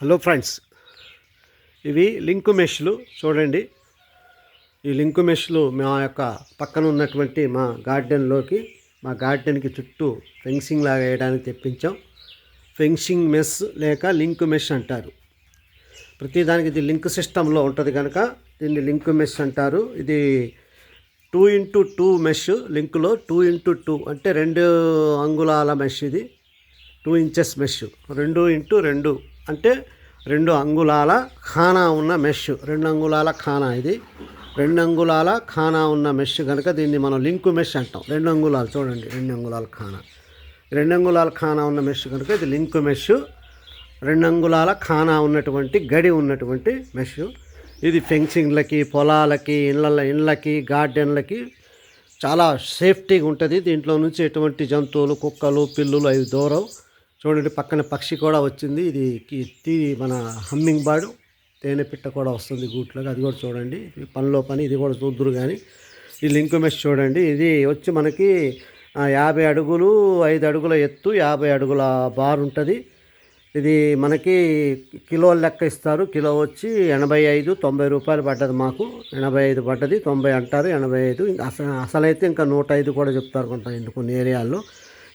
Hello friends ఇవి link మెష్లు చూడండి. ఈ లింకు మెష్లు మా యొక్క పక్కన ఉన్నటువంటి మా గార్డెన్లోకి మా గార్డెన్కి చుట్టూ ఫెన్సింగ్ లాగా వేయడానికి తెప్పించాం. ఫెన్సింగ్ మెస్ లేక లింక్ మెష్ అంటారు. ప్రతిదానికి ఇది లింక్ సిస్టంలో ఉంటుంది కనుక దీన్ని లింక్ మెష్ అంటారు. ఇది టూ ఇంటూ టూ మెష్ లింకులో టూ ఇంటూ టూ అంటే రెండు అంగుళాల మెష్ ఇది టూ ఇంచెస్ మెష్. రెండు ఇంటూ రెండు. అంటే రెండు అంగుళాల ఖానా ఉన్న మెష్. రెండు అంగుళాల ఖానా ఇది. రెండు అంగుళాల ఖానా ఉన్న మెష్ కనుక దీన్ని మనం లింకు మెష్ అంటాం. రెండు అంగుళాలు చూడండి. రెండు అంగుళాల ఖానా. రెండు అంగుళాల ఖానా ఉన్న మెష్ కనుక ఇది లింకు మెష్. రెండు అంగుళాల ఖానా ఉన్నటువంటి గడి ఉన్నటువంటి మెష్. ఇది ఫెన్సింగ్లకి పొలాలకి ఇళ్ళ ఇళ్ళకి గార్డెన్లకి చాలా సేఫ్టీగా ఉంటుంది. దీంట్లో నుంచి ఎటువంటి జంతువులు కుక్కలు పిల్లులు అవి దూరం చూడండి పక్కన పక్షి కూడా వచ్చింది. ఇది తీ మన హమ్మింగ్ బర్డ్ తేనె పిట్ట కూడా వస్తుంది గూట్లోకి. అది కూడా చూడండి. పనిలో పని ఇది కూడా చూద్దరు కానీ ఈ లింక్ మెష్ చూడండి. ఇది వచ్చి మనకి యాభై అడుగులు ఐదు అడుగుల ఎత్తు యాభై అడుగుల బార్ ఉంటుంది. ఇది మనకి కిలో లెక్క ఇస్తారు. కిలో వచ్చి ఎనభై ఐదు తొంభై రూపాయలు పడ్డది మాకు. ఎనభై ఐదు పడ్డది తొంభై అంటారు ఎనభై ఐదు. అసలు అసలైతే ఇంకా నూట ఐదు కూడా చెప్తారు కొంత ఇంత కొన్ని ఏరియాల్లో.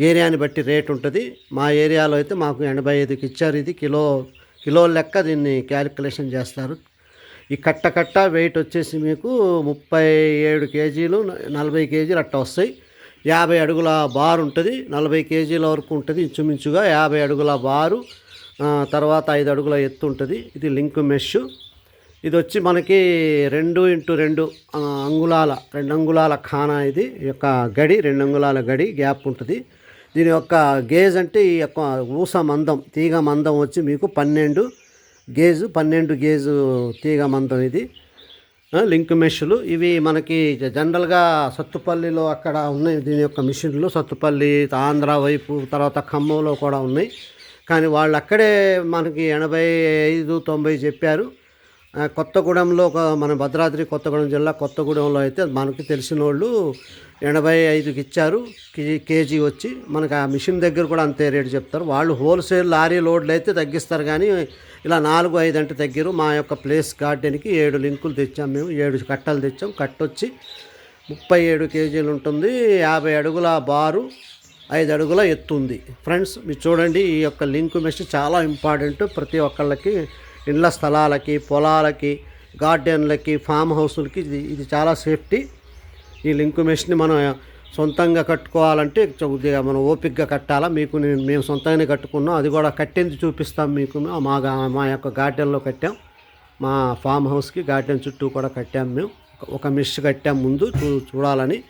ఏరియాని బట్టి రేట్ ఉంటుంది. మా ఏరియాలో అయితే మాకు ఎనభై ఐదుకి ఇచ్చారు ఇది. కిలో కిలో లెక్క దీన్ని క్యాలిక్యులేషన్ చేస్తారు. ఈ కట్ట కట్ట వెయిట్ వచ్చేసి మీకు ముప్పై ఏడు కేజీలు నలభై కేజీలు అట్ట వస్తాయి. యాభై అడుగుల బారు ఉంటుంది. నలభై కేజీల వరకు ఉంటుంది ఇంచుమించుగా. యాభై అడుగుల బారు తర్వాత ఐదు అడుగుల ఎత్తు ఉంటుంది. ఇది లింక్ మెష్. ఇది వచ్చి మనకి రెండు ఇంటూ రెండు అంగుళాల రెండు అంగుళాల ఖానా ఇది. ఈ యొక్క గడి రెండు అంగుళాల గడి గ్యాప్ ఉంటుంది. దీని యొక్క గేజ్ అంటే ఈ యొక్క ఊస మందం తీగ మందం వచ్చి మీకు పన్నెండు గేజు పన్నెండు గేజు తీగ మందం ఇది. లింక్ మెషులు. ఇవి మనకి జనరల్గా సత్తుపల్లిలో అక్కడ ఉన్నాయి దీని యొక్క మిషన్లు. సత్తుపల్లి ఆంధ్ర వైపు తర్వాత ఖమ్మంలో కూడా ఉన్నాయి. కానీ వాళ్ళు అక్కడే మనకి ఎనభై ఐదు తొంభై చెప్పారు. కొత్తగూడెంలో ఒక మన భద్రాద్రి కొత్తగూడెం జిల్లా కొత్తగూడెంలో అయితే మనకి తెలిసిన వాళ్ళు ఎనభై ఐదుకి ఇచ్చారు. కేజీ కేజీ వచ్చి మనకి ఆ మిషన్ దగ్గర కూడా అంతే రేటు చెప్తారు. వాళ్ళు హోల్సేల్ లారీ లోడ్లు అయితే తగ్గిస్తారు కానీ ఇలా నాలుగు ఐదు అంటే తగ్గిరు. మా యొక్క ప్లేస్ గార్డెన్కి ఏడు లింకులు తెచ్చాం మేము. ఏడు కట్టలు తెచ్చాం. కట్టొచ్చి ముప్పై ఏడు కేజీలు ఉంటుంది. యాభై అడుగుల బారు ఐదు అడుగుల ఎత్తు ఉంది. ఫ్రెండ్స్ మీరు చూడండి ఈ యొక్క లింక్ మెషిన్ చాలా ఇంపార్టెంట్ ప్రతి ఒక్కళ్ళకి. ఇండ్ల స్థలాలకి పొలాలకి గార్డెన్లకి ఫామ్ హౌస్లకి ఇది ఇది చాలా సేఫ్టీ. ఈ లింక్ మెష్ని మనం సొంతంగా కట్టుకోవాలంటే కొద్దిగా మనం ఓపిక్గా కట్టాలా? మీకు నేను మేము సొంతంగానే కట్టుకున్నాం. అది కూడా కట్టింది చూపిస్తాం మీకు. మా మా యొక్క గార్డెన్లో కట్టాం. మా ఫామ్ హౌస్కి గార్డెన్ చుట్టూ కూడా కట్టాం మేము. ఒక- మిష్ కట్టాం ముందు చూ చూడాలని.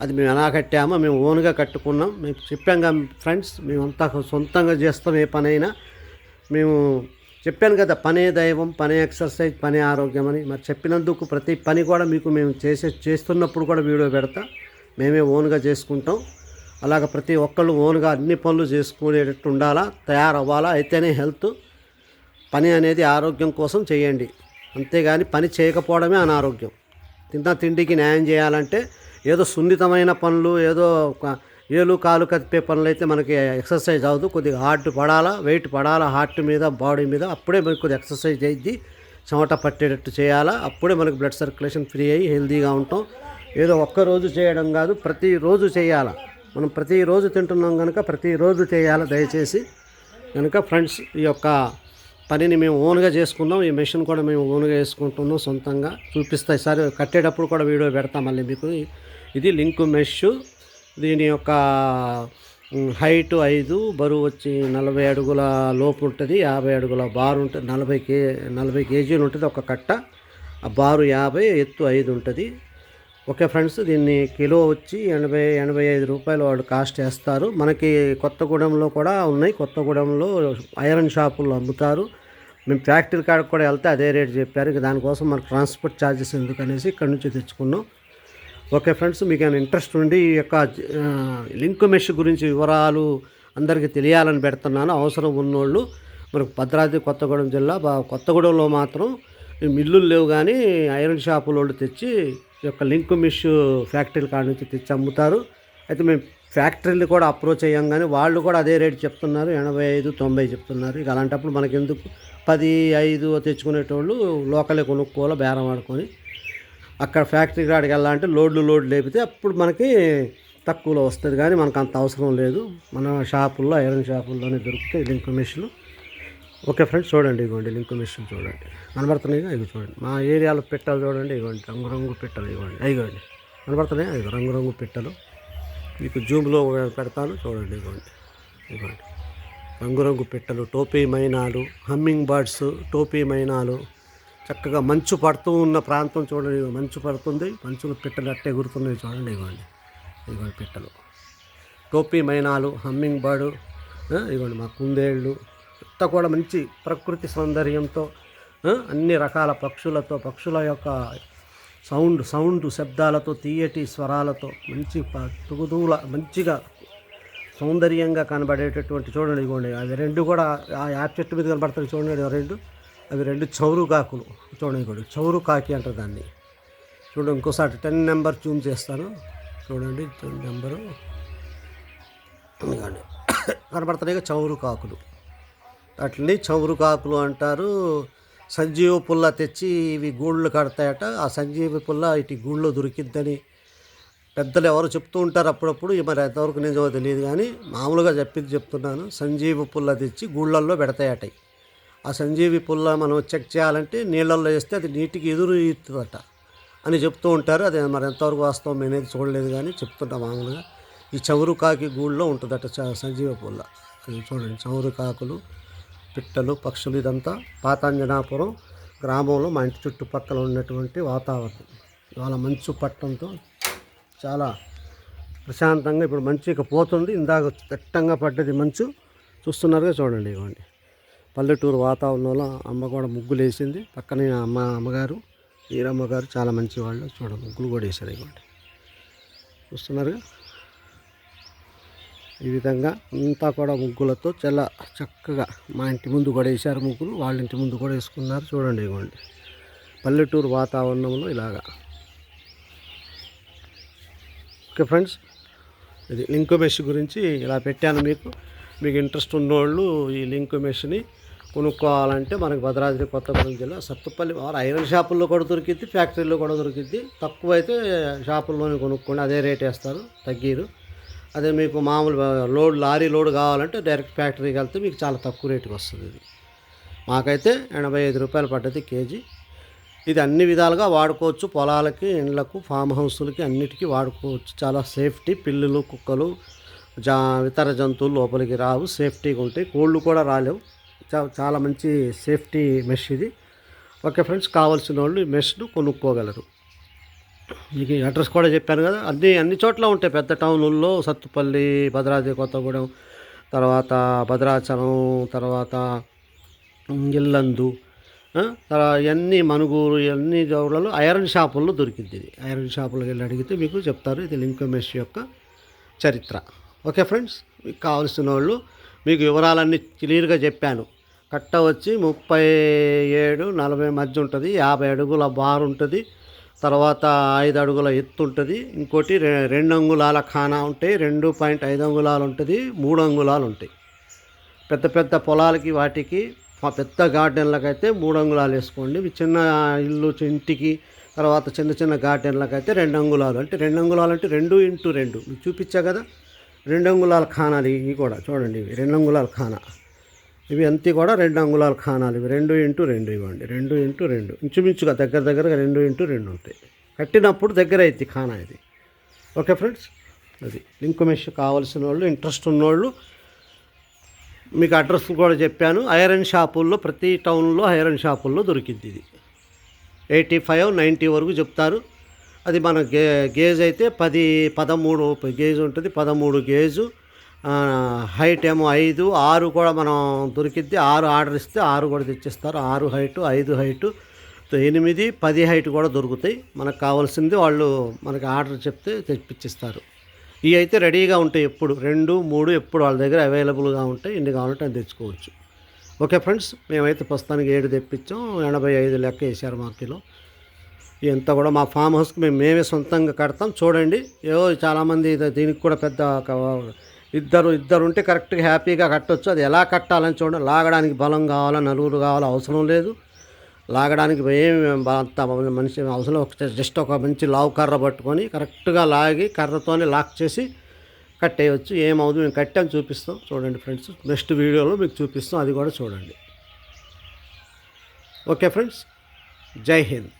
అది మేము ఎలా కట్టామో మేము ఓన్గా కట్టుకున్నాం. మేము చెప్పాం కదా ఫ్రెండ్స్ మేమంతా సొంతంగా చేస్తాం ఏ పనైనా. మేము చెప్పాను కదా పనే దైవం పనే ఎక్సర్సైజ్ పనే ఆరోగ్యం అని మరి చెప్పినందుకు ప్రతి పని కూడా మీకు మేము చేసే చేస్తున్నప్పుడు కూడా వీడియో పెడతా. మేమే ఓన్గా చేసుకుంటాం. అలాగ ప్రతి ఒక్కళ్ళు ఓన్గా అన్ని పనులు చేసుకునేటట్టు ఉండాలా తయారవ్వాలా అయితేనే హెల్త్. పని అనేది ఆరోగ్యం కోసం చేయండి. అంతేగాని పని చేయకపోవడమే అనారోగ్యం. తిన్న తిండికి న్యాయం చేయాలంటే ఏదో సున్నితమైన పనులు ఏదో ఒక ఏలు కాలు కదిపే పనులు అయితే మనకి ఎక్సర్సైజ్ అవ్వదు. కొద్దిగా హార్ట్ పడాలా వెయిట్ పడాలా హార్ట్ మీద బాడీ మీద అప్పుడే మనకు కొద్దిగా ఎక్సర్సైజ్ అయ్యి చెమట పట్టేటట్టు చేయాలా అప్పుడే మనకి బ్లడ్ సర్క్యులేషన్ ఫ్రీ అయ్యి హెల్దీగా ఉంటాం. ఏదో ఒక్కరోజు చేయడం కాదు ప్రతిరోజు చేయాలా. మనం ప్రతిరోజు తింటున్నాం కనుక ప్రతిరోజు చేయాలి దయచేసి. కనుక ఫ్రెండ్స్ ఈ యొక్క పనిని మేము ఓన్గా చేసుకున్నాం ఈ మెషిన్ కూడా మేము ఓన్గా వేసుకుంటున్నాం సొంతంగా. చూపిస్తాయి సరే కట్టేటప్పుడు కూడా వీడియో పెడతాం మళ్ళీ మీకు. ఇది లింక్ మెష్. దీని యొక్క హైట్ ఐదు బరువు వచ్చి నలభై అడుగుల లోపు ఉంటుంది యాభై అడుగుల బారు ఉంటుంది నలభై కే నలభై కేజీలు ఉంటుంది ఒక కట్ట. ఆ బారు యాభై ఎత్తు ఐదు ఉంటుంది. ఓకే ఫ్రెండ్స్ దీన్ని కిలో వచ్చి ఎనభై ఎనభై ఐదు రూపాయలు వాళ్ళు కాస్ట్ వేస్తారు మనకి కొత్తగూడెంలో కూడా ఉన్నాయి కొత్తగూడెంలో ఐరన్ షాపుల్లో అమ్ముతారు. మేము ఫ్యాక్టరీ కాడకు కూడా వెళ్తే అదే రేట్ చెప్పారు ఇక దానికోసం మనకు ట్రాన్స్పోర్ట్ ఛార్జెస్ ఎందుకు అనేసి ఇక్కడ నుంచి తెచ్చుకున్నాం. ఓకే ఫ్రెండ్స్ మీకు ఏమైనా ఇంట్రెస్ట్ ఉండి ఈ యొక్క లింక్ మెష్ గురించి వివరాలు అందరికీ తెలియాలని పెడుతున్నాను. అవసరం ఉన్నోళ్ళు మనకు భద్రాద్రి కొత్తగూడెం జిల్లా బా- కొత్తగూడెంలో మాత్రం ఈ మిల్లులు లేవు కానీ ఐరన్ షాపుల వాళ్ళు తెచ్చి ఈ యొక్క లింక్ మిష్ ఫ్యాక్టరీల కాడ నుంచి తెచ్చి అమ్ముతారు. అయితే మేము ఫ్యాక్టరీలు కూడా అప్రోచ్ అయ్యాం కానీ వాళ్ళు కూడా అదే రేటు చెప్తున్నారు ఎనభై ఐదు తొంభై చెప్తున్నారు. ఇక అలాంటప్పుడు మనకెందుకు? పది ఐదు తెచ్చుకునేటోళ్ళు లోకలే కొనుక్కోవాలో బేరం ఆడుకొని. అక్కడ ఫ్యాక్టరీ కాడికి వెళ్ళాలంటే లోడ్లు లోడ్లు లేపితే అప్పుడు మనకి తక్కువలో వస్తుంది. కానీ మనకు అంత అవసరం లేదు. మన షాపుల్లో ఐరన్ షాపుల్లోనే దొరుకుతాయి లింక్ మెషిన్లు. ఓకే ఫ్రెండ్స్ చూడండి ఇవ్వండి లింక్ మెషిన్ చూడండి. కనబడుతున్నాయి ఇవి చూడండి. మా ఏరియాలో పెట్టాలు చూడండి ఇవ్వండి రంగురంగు పెట్టలు ఇవ్వండి ఇవ్వండి కనబడుతున్నాయి? ఇవి రంగురంగు పెట్టలు. మీకు జూమ్లో పెడతాను చూడండి ఇవ్వండి ఇవ్వండి రంగురంగు పెట్టలు టోపీ మైనాలు హమ్మింగ్ బర్డ్స్ టోపీ మైనాలు చక్కగా మంచు పడుతూ ఉన్న ప్రాంతం చూడండి మంచు పడుతుంది. మంచులు పిట్టలు అట్టే ఎగురుతున్నాయి చూడండి ఇవ్వండి ఇవ్వండి పిట్టలు. టోపీ మైనాలు హమ్మింగ్ బర్డు ఇవ్వండి మా కుందేళ్ళు ఇంత కూడా మంచి ప్రకృతి సౌందర్యంతో అన్ని రకాల పక్షులతో పక్షుల యొక్క సౌండ్ సౌండ్ శబ్దాలతో తీయటి స్వరాలతో మంచి తుగుదూల మంచిగా సౌందర్యంగా కనబడేటటువంటి చూడండి ఇవ్వండి అవి రెండు కూడా ఆ యాప్ చెట్టు మీద కనబడతాయి చూడండి రెండు. అవి రెండు చౌరు కాకులు చూడండి ఇవ్వండి చౌరు కాకి అంటారు దాన్ని. చూడండి ఇంకోసారి టెన్ నెంబర్ చూమ్ చేస్తాను. చూడండి టెన్ నెంబరు. కనబడుతున్నాయి చౌరు కాకులు అట్లని చౌరు కాకులు అంటారు. సంజీవ పుల్ల తెచ్చి ఇవి గూళ్ళు కడతాయట. ఆ సంజీవ పుల్ల ఇటు గూళ్ళో దొరికిద్దని పెద్దలు ఎవరు చెప్తూ ఉంటారు అప్పుడప్పుడు. మరి ఎంతవరకు నిజమో తెలియదు కానీ మామూలుగా చెప్పింది చెప్తున్నాను. సంజీవ పుల్ల తెచ్చి గూళ్ళల్లో పెడతాయట. ఆ సంజీవి పుల్ల మనం చెక్ చేయాలంటే నీళ్ళల్లో వేస్తే అది నీటికి ఎదురు ఈతుందట అని చెప్తూ ఉంటారు. అది మరి ఎంతవరకు వాస్తవం అనేది చూడలేదు కానీ చెప్తుంటాం మామూలుగా. ఈ చవురు కాకి గూళ్ళో ఉంటుందట సంజీవ పుల్ల. అది చూడండి చవురు కాకులు పిట్టలు పక్షులు ఇదంతా పాతాంజనాపురం గ్రామంలో మా ఇంటి చుట్టుపక్కల ఉన్నటువంటి వాతావరణం. ఇవాళ మంచు పట్టడంతో చాలా ప్రశాంతంగా ఇప్పుడు మంచు ఇక పోతుంది. ఇందాక దట్టంగా పడ్డది మంచు. చూస్తున్నారుగా చూడండి ఇవ్వండి. పల్లెటూరు వాతావరణంలో అమ్మ కూడా ముగ్గులు వేసింది. పక్కనే అమ్మ అమ్మగారు ఈరమ్మ గారు చాలా మంచి వాళ్ళు. చూడ ముగ్గులు కూడా వేశారు ఇవ్వండి. చూస్తున్నారుగా? ఈ విధంగా అంతా కూడా ముగ్గులతో చాలా చక్కగా మా ఇంటి ముందు కూడా వేశారు ముగ్గులు. వాళ్ళ ఇంటి ముందు కూడా వేసుకున్నారు. చూడండి ఇవ్వండి. పల్లెటూరు వాతావరణంలో ఇలాగా. ఓకే ఫ్రెండ్స్ ఇది లింక్ మెష్ గురించి ఇలా పెట్టాను మీకు. మీకు ఇంట్రెస్ట్ ఉన్నోళ్ళు ఈ లింక్ మెష్ని కొనుక్కోవాలంటే మనకు భద్రాద్రి కొత్తగూడెం జిల్లా సత్తుపల్లి వారు ఐరన్ షాపుల్లో కూడా దొరికిద్ది ఫ్యాక్టరీలో కూడా దొరికిద్ది. తక్కువ అయితే షాపుల్లోనే కొనుక్కోండి అదే రేట్ వేస్తారు తగ్గిరు. అదే మీకు మామూలు లోడ్ లారీ లోడ్ కావాలంటే డైరెక్ట్ ఫ్యాక్టరీకి వెళ్తే మీకు చాలా తక్కువ రేటుకి వస్తుంది ఇది. మాకైతే ఎనభై ఐదు రూపాయలు పడ్డది కేజీ. ఇది అన్ని విధాలుగా వాడుకోవచ్చు పొలాలకి ఇండ్లకు ఫామ్ హౌస్లకి అన్నిటికీ వాడుకోవచ్చు. చాలా సేఫ్టీ పిల్లులు కుక్కలు జా ఇతర జంతువులు లోపలికి రావు సేఫ్టీగా ఉంటాయి. కోళ్ళు కూడా రాలేవు. చాలా మంచి సేఫ్టీ మెష్ ఇది. ఓకే ఫ్రెండ్స్ కావాల్సిన వాళ్ళు ఈ మెష్ను కొనుక్కోగలరు. మీకు అడ్రస్ కూడా చెప్పాను కదా అన్ని అన్ని చోట్ల ఉంటాయి. పెద్ద టౌన్లలో సత్తుపల్లి భద్రాద్రి కొత్తగూడెం తర్వాత భద్రాచలం తర్వాత ఇల్లందు తర్వాత ఇవన్నీ మనుగూరు ఇవన్నీ చోట్లలో ఐరన్ షాపుల్లో దొరికింది ఇది. ఐరన్ షాపులకు వెళ్ళి అడిగితే మీకు చెప్తారు ఇది లింక్ మెష్ యొక్క చరిత్ర. ఓకే ఫ్రెండ్స్ మీకు కావాల్సిన వాళ్ళు మీకు వివరాలన్నీ క్లియర్గా చెప్పాను. కట్ట వచ్చి ముప్పై ఏడు నలభై మధ్య ఉంటుంది. యాభై అడుగుల బార్ ఉంటుంది. తర్వాత ఐదు అడుగుల ఎత్తు ఉంటుంది. ఇంకోటి రె రెండు అంగుళాల ఖానా ఉంటాయి. రెండు పాయింట్ ఐదు అంగుళాలు ఉంటుంది. మూడు అంగుళాలు ఉంటాయి. పెద్ద పెద్ద పొలాలకి వాటికి మా పెద్ద గార్డెన్లకు అయితే మూడు అంగుళాలు వేసుకోండి. చిన్న ఇల్లు ఇంటికి తర్వాత చిన్న చిన్న గార్డెన్లకు అయితే రెండు అంగుళాలు. అంటే రెండు అంగుళాలు అంటే రెండు ఇంటూ రెండు. చూపించా కదా? రెండు అంగుళాల ఖానాలు ఇవి కూడా చూడండి ఇవి రెండు అంగుళాల ఖానా. ఇవి అంతే కూడా రెండు అంగుళాల ఖానాలు ఇవి. రెండు ఇంటూ రెండు ఇవ్వండి. రెండు ఇంటూ రెండు. ఇంచుమించుగా దగ్గర దగ్గరగా రెండు ఇంటూ రెండు ఉంటాయి. కట్టినప్పుడు దగ్గర అయితే ఖానా ఇది. Okay friends? అది లింక్ మెష్ కావాల్సిన వాళ్ళు ఇంట్రెస్ట్ ఉన్నోళ్ళు మీకు అడ్రస్ కూడా చెప్పాను. ఐరన్ షాపుల్లో ప్రతి టౌన్లో ఐరన్ షాపుల్లో దొరికింది ఇది. ఎయిటీ ఫైవ్ నైంటీ వరకు చెప్తారు. అది మన గే గేజ్ అయితే పది పదమూడు గేజ్ ఉంటుంది. పదమూడు గేజు. హైట్ ఏమో ఐదు. ఆరు కూడా మనం దొరికిద్ది. ఆరు ఆర్డర్ ఇస్తే ఆరు కూడా తెచ్చిస్తారు. ఆరు హైటు ఐదు హైటు ఎనిమిది పది హైట్ కూడా దొరుకుతాయి. మనకు కావాల్సింది వాళ్ళు మనకి ఆర్డర్ చెప్తే తెప్పించిస్తారు ఇవి అయితే రెడీగా ఉంటాయి ఎప్పుడు. రెండు మూడు ఎప్పుడు వాళ్ళ దగ్గర అవైలబుల్గా ఉంటాయి. ఎన్ని కావాలంటే అని తెచ్చుకోవచ్చు. ఓకే ఫ్రెండ్స్ మేమైతే ప్రస్తుతానికి ఏడు తెప్పించాం. ఎనభై ఐదు లెక్క వేసారు మా కిలో. ఇదంతా కూడా మా ఫామ్ హౌస్కి మేము మేమే సొంతంగా కడతాం. చూడండి ఏదో చాలామంది దీనికి కూడా పెద్ద ఒక ఇద్దరు ఇద్దరు ఉంటే కరెక్ట్గా హ్యాపీగా కట్టొచ్చు. అది ఎలా కట్టాలని చూడండి. లాగడానికి బలం కావాలా నలుగురు కావాలా అవసరం లేదు. లాగడానికి ఏమి అంత మనిషి అవసరం ఒక జస్ట్ ఒక మంచి లావు కర్ర పట్టుకొని కరెక్ట్గా లాగి కర్రతోనే లాక్ చేసి కట్టేయచ్చు. ఏమవుతుంది మేము కట్టాము చూపిస్తాం. చూడండి ఫ్రెండ్స్ నెక్స్ట్ వీడియోలో మీకు చూపిస్తాం. అది కూడా చూడండి. ఓకే ఫ్రెండ్స్ జై హింద్.